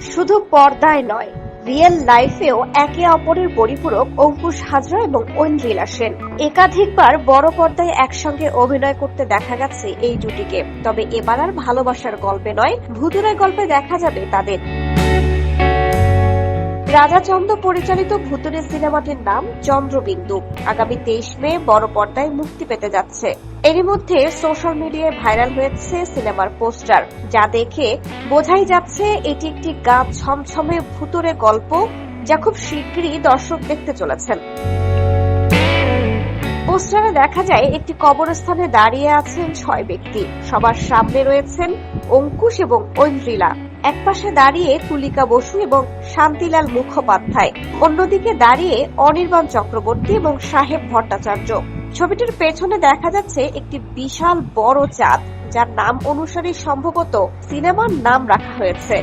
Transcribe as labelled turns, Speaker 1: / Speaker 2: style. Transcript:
Speaker 1: শুধু পর্দায় নয়, রিয়েল লাইফেও একে অপরের পরিপূরক অঙ্কুশ হাজরা এবং ঐন্দ্রিলা সেন। একাধিকবার বড় পর্দায় একসঙ্গে অভিনয় করতে দেখা গেছে এই জুটিকে তবে এবার আর ভালোবাসার গল্পে নয়, ভুতুরে গল্পে দেখা যাবে তাদের। রাজা চন্দ পরিচালিত ভুতুরে সিনেমাটির নাম চন্দ্রবিন্দু। আগামী তেইশ মে বড় পর্দায় মুক্তি পেতে যাচ্ছে। এরই মধ্যে সোশ্যাল মিডিয়ায় ভাইরাল হয়েছে সিনেমার পোস্টার, যা দেখে বোঝাই যাচ্ছে এটি একটি গা ছমছমে ভুতুরে গল্প যা খুব শীঘ্রই দর্শক দেখতে চলেছেন। পোস্টারে দেখা যায়, একটি কবরস্থানে দাঁড়িয়ে আছেন ছয় ব্যক্তি। সবার সামনে রয়েছেন অঙ্কুশ এবং ঐন্দ্রিলা। একপাশে দাঁড়িয়ে তুলিকা বসু এবং শান্তিলাল মুখোপাধ্যায়, অন্যদিকে দাঁড়িয়ে অনির্বাণ চক্রবর্তী এবং সাহেব ভট্টাচার্য। ছবিটির পেছনে দেখা যাচ্ছে একটি বিশাল বড় চাঁদ, যার নাম অনুসারে সম্ভবত সিনেমার নাম রাখা হয়েছে।